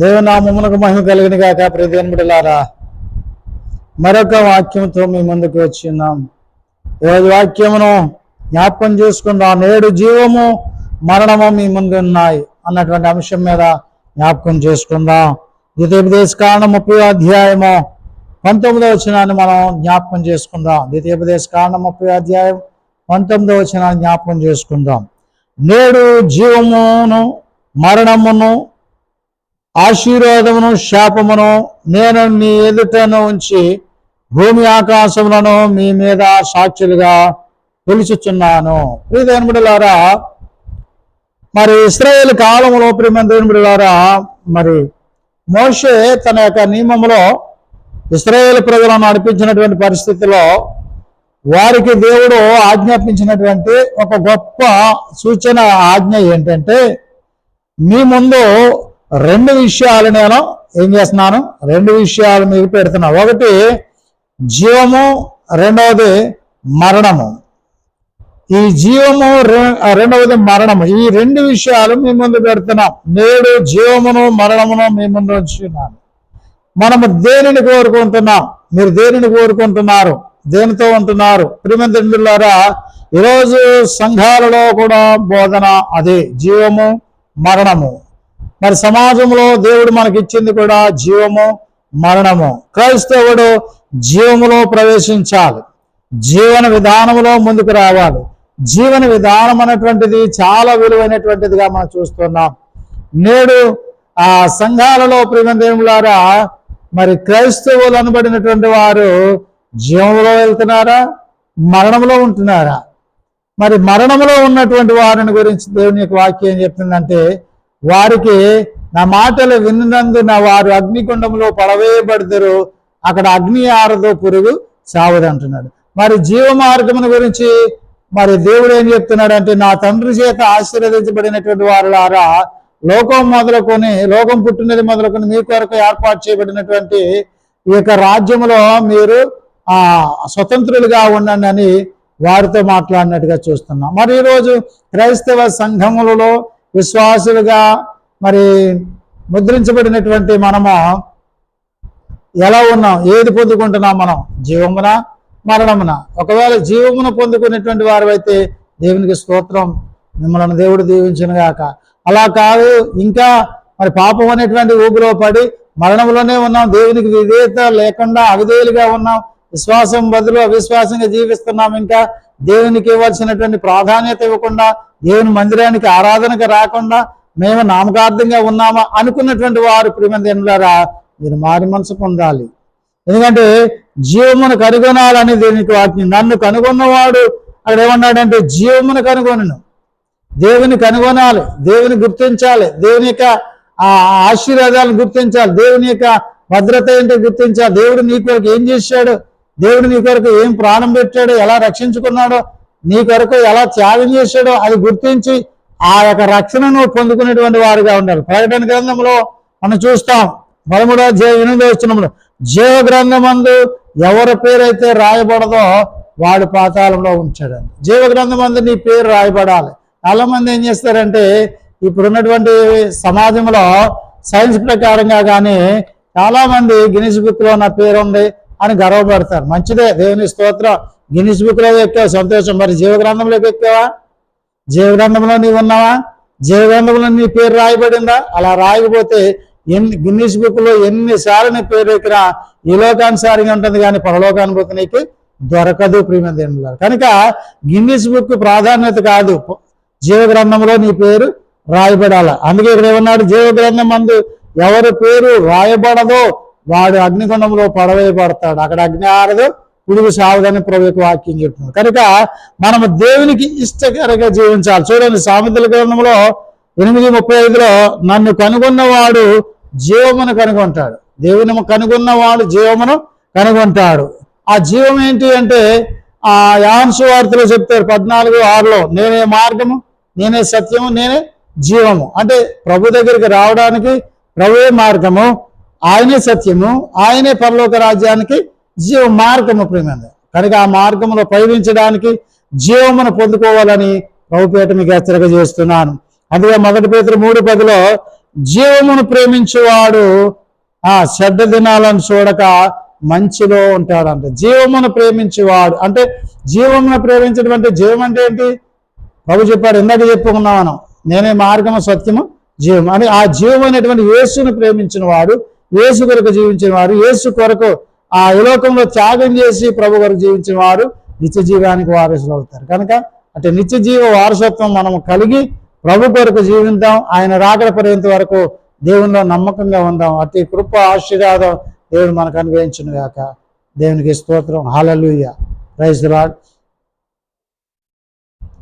దేవనామమునకు మహిమ కలిగిన ప్రతి ప్రతినిబిడలారా మరొక వాక్యంతో మీ ముందుకు వచ్చి ఉన్నాం. ఈరోజు వాక్యమును జ్ఞాపకం చేసుకుందాం. నేడు జీవము మరణము మీ ముందు ఉన్నాయి అన్నటువంటి అంశం మీద జ్ఞాపకం చేసుకుందాం. ద్వితీయోపదేశ కారణం ముప్పై అధ్యాయము పంతొమ్మిదో వచనాన్ని మనం జ్ఞాపకం చేసుకుందాం. ద్వితీయోపదేశ కారణం ముప్పై అధ్యాయం పంతొమ్మిదో వచనాన్ని జ్ఞాపకం చేసుకుందాం. నేడు జీవమును మరణమును ఆశీర్వాదమును శాపమును నేను మీ ఎదుటను ఉంచి భూమి ఆకాశములను మీ మీద సాక్షులుగా పిలుచుచున్నాను ప్రియదేనుబడిలారా మరి ఇస్రాయేల్ కాలంలో ప్రియదేనుబడులారా మరి మోషే తన యొక్క నియమంలో ఇస్రాయేల్ ప్రజలను నడిపించినటువంటి పరిస్థితిలో వారికి దేవుడు ఆజ్ఞాపించినటువంటి ఒక గొప్ప సూచన ఆజ్ఞ ఏంటంటే మీ ముందు రెండు విషయాలు నేను ఏం చేస్తున్నాను? రెండు విషయాలు మీకు పెడుతున్నా. ఒకటి జీవము. రెండవది మరణము. ఈ జీవము రె- రెండవది మరణము. ఈ రెండు విషయాలు మీ ముందు పెడుతున్నాం. నేడు జీవమును మరణమును మీ ముందు ఉంచున్నాను మనము దేనిని కోరుకుంటున్నాం? మీరు దేనిని కోరుకుంటున్నారు? దేనితో ఉంటున్నారు? ప్రిమంతులారా ఈరోజు సంఘాలలో కూడా బోధన అదే. జీవము మరణము. మరి సమాజంలో దేవుడు మనకి ఇచ్చింది కూడా జీవము మరణము. క్రైస్తవుడు జీవములో ప్రవేశించాలి. జీవన విధానములో ముందుకు రావాలి. జీవన విధానం అనేటువంటిది చాలా విలువైనటువంటిదిగా మనం చూస్తున్నాం. నేడు ఆ సంఘాలలో ప్రియమందేములారా మరి క్రైస్తవులు అనబడినటువంటి వారు జీవంలో వెళ్తున్నారా? మరణంలో ఉంటున్నారా? మరి మరణంలో ఉన్నటువంటి వారిని గురించి దేవుని యొక్క వాక్యం ఏం చెప్తుందంటే వారికి నా మాటలు విన్నందున వారు అగ్నికుండంలో పడవేయబడతారు అక్కడ అగ్ని ఆరదో పురుగు సావదు అంటున్నాడు. మరి జీవ మార్గమును గురించి మరి దేవుడు ఏం చెప్తున్నాడు అంటే నా తండ్రి చేత ఆశీర్వదించబడినటువంటి వారులారా లోకం మొదలుకొని లోకం పుట్టినది మొదలుకొని మీ కొరకు ఏర్పాటు చేయబడినటువంటి ఈ యొక్క రాజ్యములో మీరు ఆ స్వతంత్రులుగా ఉండండి అని వారితో మాట్లాడినట్టుగా చూస్తున్నాం. మరి ఈరోజు క్రైస్తవ సంఘములలో విశ్వాసులుగా మరి ముద్రించబడినటువంటి మనము ఎలా ఉన్నాం? ఏది పొందుకుంటున్నాం మనం? జీవమున మరణమున. ఒకవేళ జీవమున పొందుకునేటువంటి వారు అయితే దేవునికి స్తోత్రం. మిమ్మల్ని దేవుడు దీవించిన గాక. అలా కాదు ఇంకా మరి పాపం అనేటువంటి ఊపిలో పడి మరణంలోనే ఉన్నాం. దేవునికి విధేయత లేకుండా అవిధేయులుగా ఉన్నాం. విశ్వాసం బదులు అవిశ్వాసంగా జీవిస్తున్నాం. ఇంకా దేవునికి ఇవ్వాల్సినటువంటి ప్రాధాన్యత ఇవ్వకుండా దేవుని మందిరానికి ఆరాధనకు రాకుండా మేము నామకార్థంగా ఉన్నామా అనుకున్నటువంటి వారు ప్రియమందిరారా మీరు మారి మనసు పొందాలి. ఎందుకంటే జీవమును కనుగొనాలని దీనికి వాటిని నన్ను కనుగొన్నవాడు అక్కడ ఏమన్నాడంటే జీవమును కనుగొనను. దేవుని కనుగొనాలి దేవుని గుర్తించాలి దేవుని యొక్క ఆ ఆశీర్వాదాలను గుర్తించాలి దేవుని యొక్క భద్రత ఏంటో గుర్తించాలి. దేవుడు నీ కొరకు ఏం చేశాడు? దేవుడు నీ కొరకు ఏం ప్రాణం పెట్టాడు? ఎలా రక్షించుకున్నాడో నీ కొరకు ఎలా త్యాగం చేశాడో అది గుర్తించి ఆ యొక్క రక్షణను పొందుకునేటువంటి వారుగా ఉండాలి. ప్రకటన గ్రంథంలో మనం చూస్తాం పదమూడో అధ్యాయం ఎనిమిదో వచ్చినప్పుడు జీవ గ్రంథమందు ఎవరి పేరైతే రాయబడదో వాడు పాతాళంలో ఉంచాడండి జీవ గ్రంథమందు నీ పేరు రాయబడాలి. చాలా మంది ఏం చేస్తారంటే ఇప్పుడున్నటువంటి సమాజంలో సైన్స్ ప్రకారంగా కానీ చాలామంది మంది బుక్లో నా పేరు ఉంది అని గర్వపడతారు. మంచిదే దేవుని స్తోత్రం. గిన్నిస్ బుక్లో ఎక్కావు సంతోషం. మరి జీవగ్రంథంలోకి ఎక్కావా జీవగ్రంథంలో నీవు ఉన్నావా? జీవగ్రంథంలో నీ పేరు రాయబడిందా? అలా రాయకపోతే ఎన్ని గిన్నీస్ బుక్లో ఎన్నిసార్లు నీ పేరు ఎక్కినా ఈ లోకానుసారిగా ఉంటుంది కానీ పరలోకానుభూతి నీకు దొరకదు ప్రియమైన కనుక గిన్నీస్ బుక్ ప్రాధాన్యత కాదు. జీవగ్రంథంలో నీ పేరు రాయబడాల? అందుకే ఇక్కడ ఏమన్నాడు? జీవగ్రంథం అందు మందు ఎవరి పేరు రాయబడదో వాడు అగ్నిగుండంలో పడవేయబడతాడు. అక్కడ అగ్ని ఆరదు పురుగు సావదని ప్రభు యొక్క వాక్యం చెప్తుంది. కనుక మనము దేవునికి ఇష్టకరంగా జీవించాలి. చూడండి సామెతల గ్రంథంలో ఎనిమిది ముప్పై ఐదులో నన్ను కనుగొన్నవాడు జీవమును కనుగొంటాడు. దేవుని కనుగొన్నవాడు జీవమును కనుగొంటాడు. ఆ జీవం ఏంటి అంటే ఆ యాన్సు వార్తలో చెప్తారు పద్నాలుగు ఆరులో నేనే మార్గము నేనే సత్యము నేనే జీవము. అంటే ప్రభు దగ్గరికి రావడానికి ప్రభువే మార్గము ఆయనే సత్యము ఆయనే పరలోక రాజ్యానికి జీవ మార్గము ప్రేమైంది కనుక ఆ మార్గంలో పయనించడానికి జీవమును పొందుకోవాలని ప్రభుపేట మీకు హెచ్చరిక చేస్తున్నాను. అందుకే మొదటి పేతురు మూడు పదిలో జీవమును ప్రేమించేవాడు ఆ చెడ్డ దినాలను చూడక మంచిలో ఉంటాడంట. జీవమును ప్రేమించేవాడు. అంటే జీవమును ప్రేమించడం అంటే జీవం అంటే ఏంటి? ప్రభు చెప్పాడు ఇందాక చెప్పుకున్నాం మనం నేనే మార్గము సత్యము జీవం అని ఆ జీవం అనేటువంటి యేసును ప్రేమించిన వాడు యేసు కొరకు జీవించిన వాడు యేసు కొరకు ఆ ఈ త్యాగం చేసి ప్రభు కొరకు జీవించిన వారు నిత్య జీవానికి వారసులు అవుతారు. కనుక అంటే నిత్య జీవ వారసత్వం మనం కలిగి ప్రభు కొరకు జీవిద్దాం ఆయన రాకడ పర్యంత వరకు దేవునిలో నమ్మకంగా ఉందాం. అతి కృప ఆశీర్వాదం దేవుడు మనకు అనుగ్రహించిన గాక దేవునికి స్తోత్రం. Hallelujah rice rod